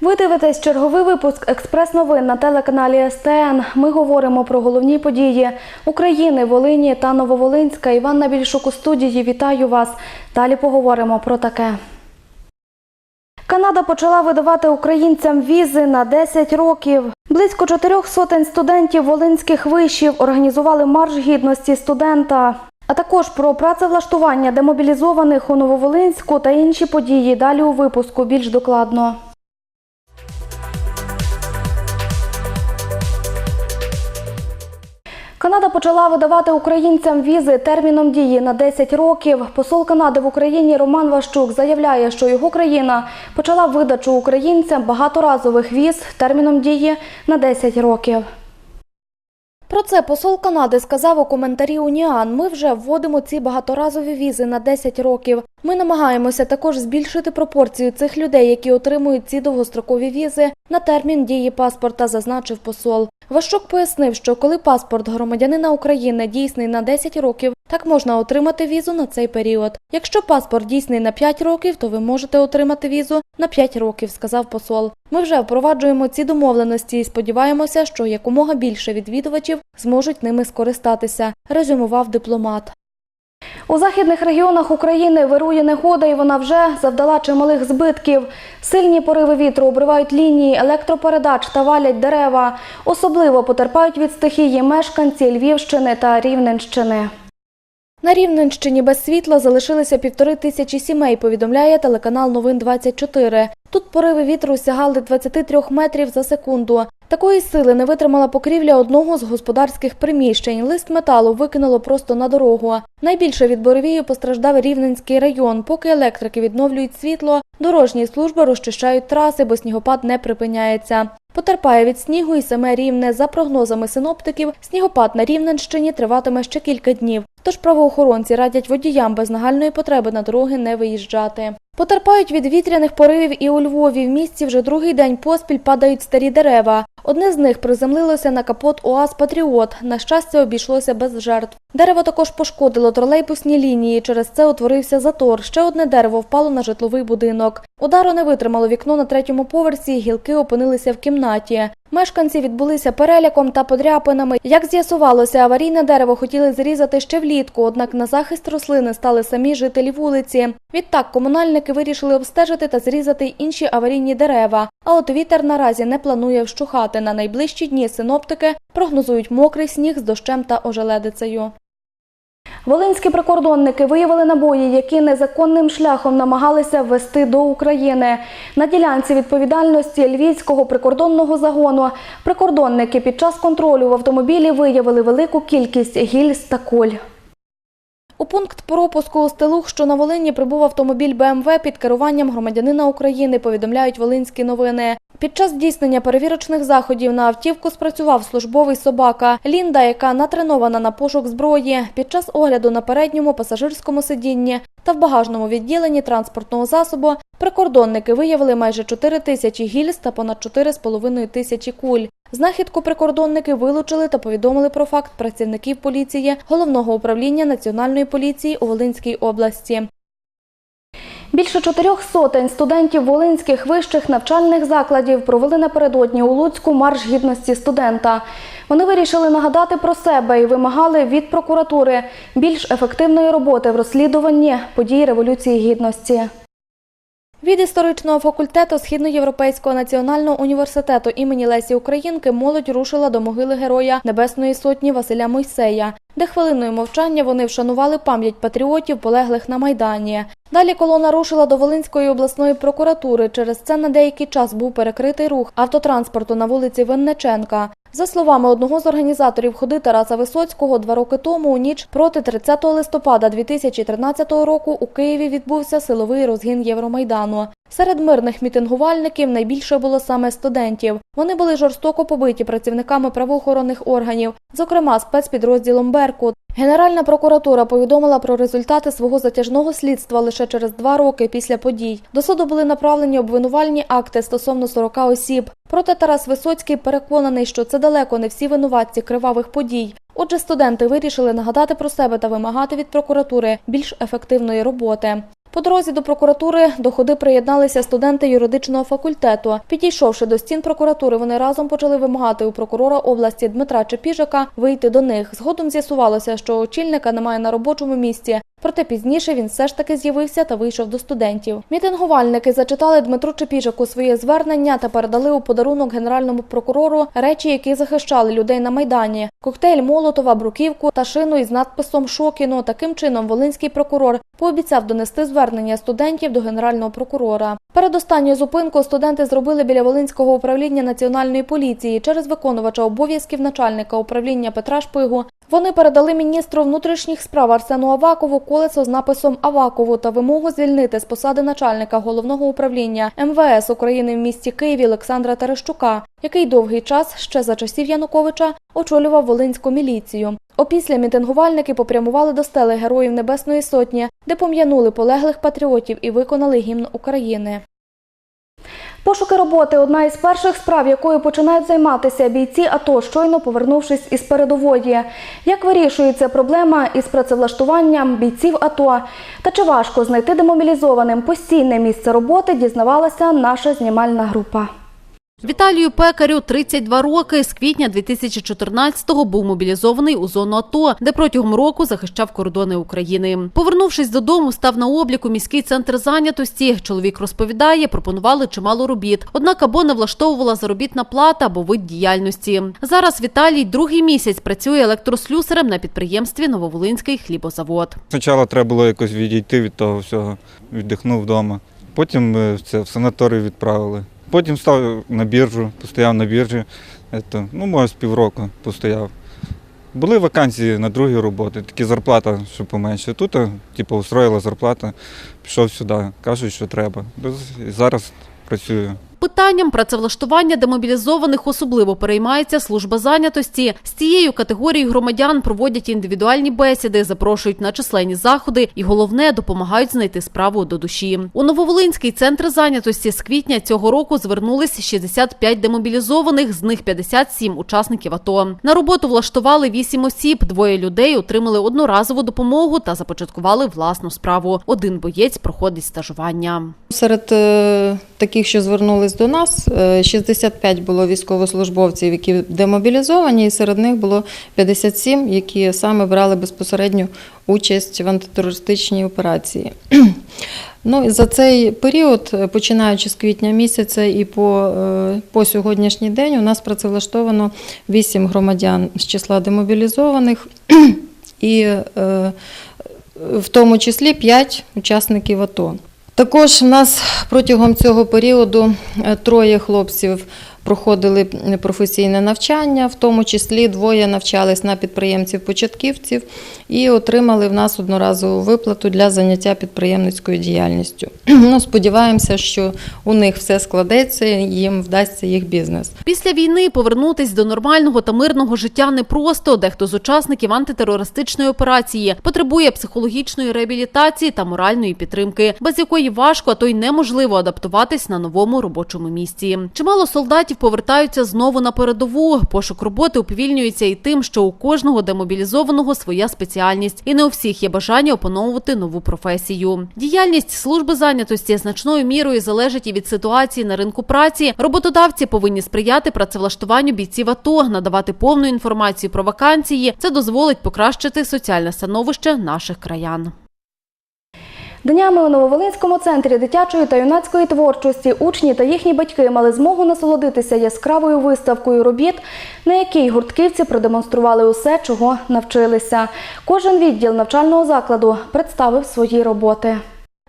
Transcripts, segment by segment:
Ви дивитесь черговий випуск експрес-новин на телеканалі СТН. Ми говоримо про головні події України, Волині та Нововолинська. Іванна Більшук у студії. Вітаю вас. Далі поговоримо про таке. Канада почала видавати українцям візи на 10 років. Близько чотирьох сотень студентів волинських вишів організували марш гідності студента. А також про працевлаштування демобілізованих у Нововолинську та інші події. Далі у випуску більш докладно. Канада почала видавати українцям візи терміном дії на 10 років. Посол Канади в Україні Роман Ващук заявляє, що його країна почала видачу українцям багаторазових віз терміном дії на 10 років. Про це посол Канади сказав у коментарі Уніан. Ми вже вводимо ці багаторазові візи на 10 років. Ми намагаємося також збільшити пропорцію цих людей, які отримують ці довгострокові візи на термін дії паспорта, зазначив посол. Ващук пояснив, що коли паспорт громадянина України дійсний на 10 років, так можна отримати візу на цей період. Якщо паспорт дійсний на 5 років, то ви можете отримати візу на 5 років, сказав посол. Ми вже впроваджуємо ці домовленості і сподіваємося, що якомога більше відвідувачів зможуть ними скористатися, резюмував дипломат. У західних регіонах України вирує негода, і вона вже завдала чималих збитків. Сильні пориви вітру обривають лінії електропередач та валять дерева. Особливо потерпають від стихії мешканці Львівщини та Рівненщини. На Рівненщині без світла залишилися півтори тисячі сімей, повідомляє телеканал Новин 24. Тут пориви вітру сягали 23 метрів за секунду. Такої сили не витримала покрівля одного з господарських приміщень. Лист металу викинуло просто на дорогу. Найбільше від буревію постраждав Рівненський район. Поки електрики відновлюють світло, дорожні служби розчищають траси, бо снігопад не припиняється. Потерпає від снігу і саме рівне. За прогнозами синоптиків, снігопад на Рівненщині триватиме ще кілька днів. Тож правоохоронці радять водіям без нагальної потреби на дороги не виїжджати. Потерпають від вітряних поривів і у Львові. В місті вже другий день поспіль падають старі дерева. Одне з них приземлилося на капот УАЗ Патріот. На щастя, обійшлося без жертв. Дерево також пошкодило тролейбусні лінії. Через це утворився затор. Ще одне дерево впало на житловий будинок. Удару не витримало вікно на третьому поверсі. Гілки опинилися в кімнаті. Мешканці відбулися переляком та подряпинами. Як з'ясувалося, аварійне дерево хотіли зрізати ще влітку, однак на захист рослини стали самі жителі вулиці. Відтак комунальники вирішили обстежити та зрізати інші аварійні дерева. А от вітер наразі не планує вщухати. На найближчі дні синоптики прогнозують мокрий сніг з дощем та ожеледицею. Волинські прикордонники виявили набої, які незаконним шляхом намагалися ввести до України. На ділянці відповідальності Львівського прикордонного загону прикордонники під час контролю в автомобілі виявили велику кількість гільз та куль. У пункт пропуску у Стелух, що на Волині, прибув автомобіль БМВ під керуванням громадянина України, повідомляють волинські новини. Під час здійснення перевірочних заходів на автівку спрацював службовий собака Лінда, яка натренована на пошук зброї. Під час огляду на передньому пасажирському сидінні та в багажному відділенні транспортного засобу прикордонники виявили майже 4 тисячі гільз та понад 4,5 тисячі куль. Знахідку прикордонники вилучили та повідомили про факт працівників поліції Головного управління Національної поліції у Волинській області. Більше чотирьох сотень студентів волинських вищих навчальних закладів провели напередодні у Луцьку марш гідності студента. Вони вирішили нагадати про себе і вимагали від прокуратури більш ефективної роботи в розслідуванні подій Революції Гідності. Від історичного факультету Східноєвропейського національного університету імені Лесі Українки молодь рушила до могили героя Небесної Сотні Василя Мойсея, де хвилиною мовчання вони вшанували пам'ять патріотів, полеглих на Майдані. Далі колона рушила до Волинської обласної прокуратури. Через це на деякий час був перекритий рух автотранспорту на вулиці Винниченка. За словами одного з організаторів ходи Тараса Висоцького, два роки тому у ніч проти 30 листопада 2013 року у Києві відбувся силовий розгін Євромайдану. Серед мирних мітингувальників найбільше було саме студентів. Вони були жорстоко побиті працівниками правоохоронних органів, зокрема спецпідрозділом Беркут. Генеральна прокуратура повідомила про результати свого затяжного слідства лише через два роки після подій. До суду були направлені обвинувальні акти стосовно 40 осіб. Проте Тарас Висоцький переконаний, що це далеко не всі винуватці кривавих подій. Отже, студенти вирішили нагадати про себе та вимагати від прокуратури більш ефективної роботи. По дорозі до прокуратури до ходи приєдналися студенти юридичного факультету. Підійшовши до стін прокуратури, вони разом почали вимагати у прокурора області Дмитра Чепіжака вийти до них. Згодом з'ясувалося, що очільника немає на робочому місці. Проте пізніше він все ж таки з'явився та вийшов до студентів. Мітингувальники зачитали Дмитру Чепіжаку своє звернення та передали у подарунок генеральному прокурору речі, які захищали людей на майдані: коктейль Молотова, бруківку та шину із надписом Шокіно. Таким чином, волинський прокурор пообіцяв донести звернення студентів до генерального прокурора. Перед останньою зупинкою студенти зробили біля Волинського управління національної поліції через виконувача обов'язків начальника управління Петра Шпигу. Вони передали міністру внутрішніх справ Арсену Авакову колесо з написом Авакову та вимогу звільнити з посади начальника головного управління МВС України в місті Києві Олександра Терещука, який довгий час ще за часів Януковича очолював Волинську міліцію. Опісля мітингувальники попрямували до стели Героїв Небесної Сотні, де пом'янули полеглих патріотів і виконали гімн України. Пошуки роботи одна із перших справ, якою починають займатися бійці АТО, щойно повернувшись із передової. Як вирішується проблема із працевлаштуванням бійців АТО? Та чи важко знайти демобілізованим постійне місце роботи, дізнавалася наша знімальна група. Віталію Пекарю 32 роки. З квітня 2014-го був мобілізований у зону АТО, де протягом року захищав кордони України. Повернувшись додому, став на обліку міський центр зайнятості. Чоловік розповідає, пропонували чимало робіт. Однак або не влаштовувала заробітна плата, або вид діяльності. Зараз Віталій другий місяць працює електрослюсарем на підприємстві Нововолинський хлібозавод. Спочатку треба було якось відійти від того всього, віддихнув вдома. Потім е, це в санаторій відправили. Потім став на біржу, постояв на біржі. Це, ну, може, з півроку постояв. Були вакансії на другі роботи, такі зарплата, що поменше. Тут, е, типу, устроїла зарплата, пішов сюди. Кажуть, що треба. І зараз працюю. Питанням працевлаштування демобілізованих особливо переймається служба зайнятості. З цією категорією громадян проводять індивідуальні бесіди, запрошують на численні заходи і головне допомагають знайти справу до душі. У Нововолинський центр зайнятості з квітня цього року звернулись 65 демобілізованих, з них 57 учасників АТО. На роботу влаштували 8 осіб. Двоє людей отримали одноразову допомогу та започаткували власну справу. Один боєць проходить стажування. Серед е, таких, що звернулись до нас, е, 65 було військовослужбовців, які демобілізовані, і серед них було 57, які саме брали безпосередню участь в антитерористичній операції. Ну, і за цей період, е, починаючи з квітня місяця і по, е, по сьогоднішній день, у нас працевлаштовано 8 громадян з числа демобілізованих і е, в тому числі 5 учасників АТО. Також в нас протягом цього періоду е, троє хлопців проходили професійне навчання, в тому числі двоє навчались на підприємців-початківців і отримали в нас одноразову виплату для заняття підприємницькою діяльністю. Ну, сподіваємося, що у них все складеться, їм вдасться їх бізнес. Після війни повернутись до нормального та мирного життя непросто. Дехто з учасників антитерористичної операції потребує психологічної реабілітації та моральної підтримки, без якої важко, а то й неможливо адаптуватись на новому робочому місці. Чимало солдатів повертаються знову на передову. Пошук роботи уповільнюється і тим, що у кожного демобілізованого своя спеціальність, і не у всіх є бажання опановувати нову професію. Діяльність служби зайнятості значною мірою залежить і від ситуації на ринку праці. Роботодавці повинні сприяти працевлаштуванню бійців АТО, надавати повну інформацію про вакансії. Це дозволить покращити соціальне становище наших краян. Днями у Нововолинському центрі дитячої та юнацької творчості учні та їхні батьки мали змогу насолодитися яскравою виставкою робіт, на якій гуртківці продемонстрували усе, чого навчилися. Кожен відділ навчального закладу представив свої роботи.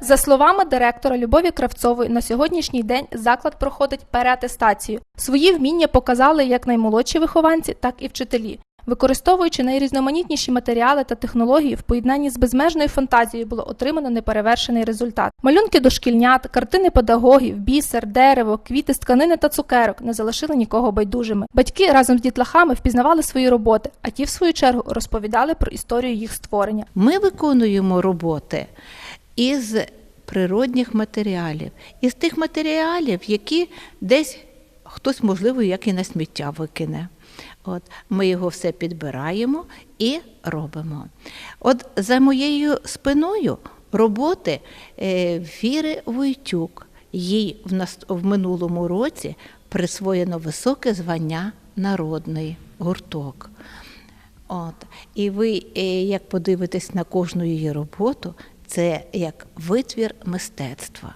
За словами директора Любові Кравцової, на сьогоднішній день заклад проходить переатестацію. Свої вміння показали як наймолодші вихованці, так і вчителі. Використовуючи найрізноманітніші матеріали та технології, в поєднанні з безмежною фантазією було отримано неперевершений результат. Малюнки дошкільнят, картини педагогів, бісер, дерево, квіти з тканини та цукерок не залишили нікого байдужими. Батьки разом з дітлахами впізнавали свої роботи, а ті, в свою чергу, розповідали про історію їх створення. Ми виконуємо роботи із природних матеріалів, із тих матеріалів, які десь хтось, можливо, як і на сміття викине. От, ми його все підбираємо і робимо. От за моєю спиною роботи е, Віри Войтюк. Їй в, нас, в минулому році присвоєно високе звання народний гурток. От. І ви, е, як подивитесь на кожну її роботу, це як витвір мистецтва.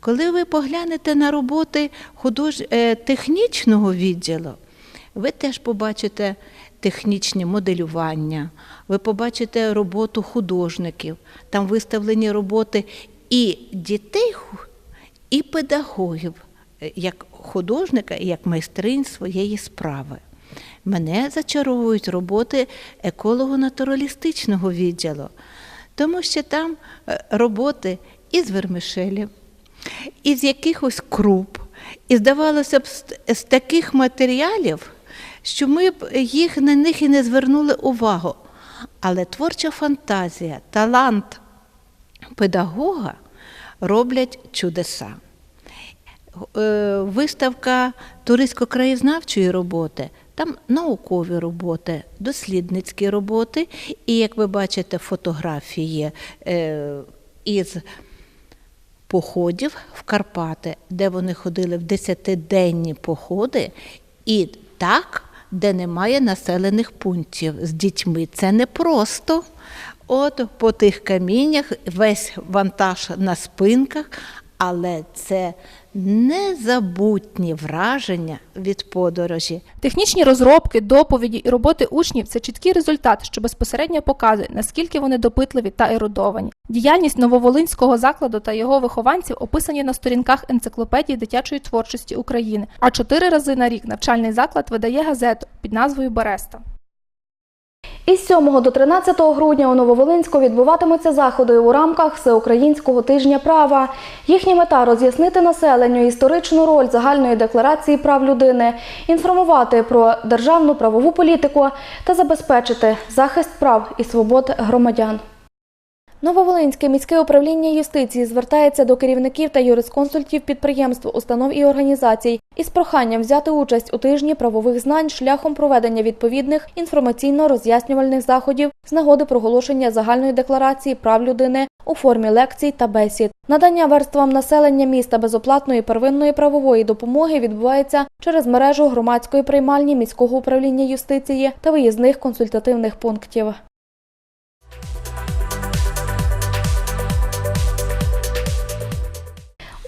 Коли ви поглянете на роботи худож... е, технічного відділу, ви теж побачите технічне моделювання, ви побачите роботу художників, там виставлені роботи і дітей, і педагогів, е, як художника як майстринь своєї справи. Мене зачаровують роботи еколого-натуралістичного відділу, тому що там е, роботи із вермишелів, із якихось круп. І здавалося б, з таких матеріалів, що ми б їх на них і не звернули увагу. Але творча фантазія, талант педагога роблять чудеса. Е, Виставка туристсько-краєзнавчої роботи, там наукові роботи, дослідницькі роботи, і, як ви бачите, фотографії е, із походів в Карпати, де вони ходили в десятиденні походи, і так, де немає населених пунктів з дітьми. Це не просто. От по тих каміннях весь вантаж на спинках, але це незабутні враження від подорожі. Технічні розробки, доповіді і роботи учнів це чіткий результат, що безпосередньо показує, наскільки вони допитливі та ерудовані. Діяльність нововолинського закладу та його вихованців описані на сторінках енциклопедії дитячої творчості України. А чотири рази на рік навчальний заклад видає газету під назвою Береста. Із 7 до 13 грудня у Нововолинську відбуватимуться заходи у рамках Всеукраїнського тижня права. Їхня мета роз'яснити населенню історичну роль загальної декларації прав людини, інформувати про державну правову політику та забезпечити захист прав і свобод громадян. Нововолинське міське управління юстиції звертається до керівників та юрисконсультів підприємств, установ і організацій із проханням взяти участь у тижні правових знань шляхом проведення відповідних інформаційно-роз'яснювальних заходів з нагоди проголошення загальної декларації прав людини у формі лекцій та бесід. Надання верствам населення міста безоплатної первинної правової допомоги відбувається через мережу громадської приймальні міського управління юстиції та виїзних консультативних пунктів.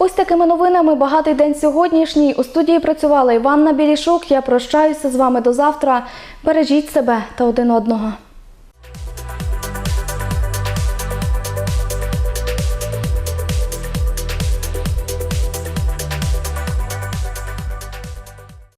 Ось такими новинами багатий день сьогоднішній. У студії працювала Іванна Білішук. Я прощаюся з вами до завтра. Бережіть себе та один одного.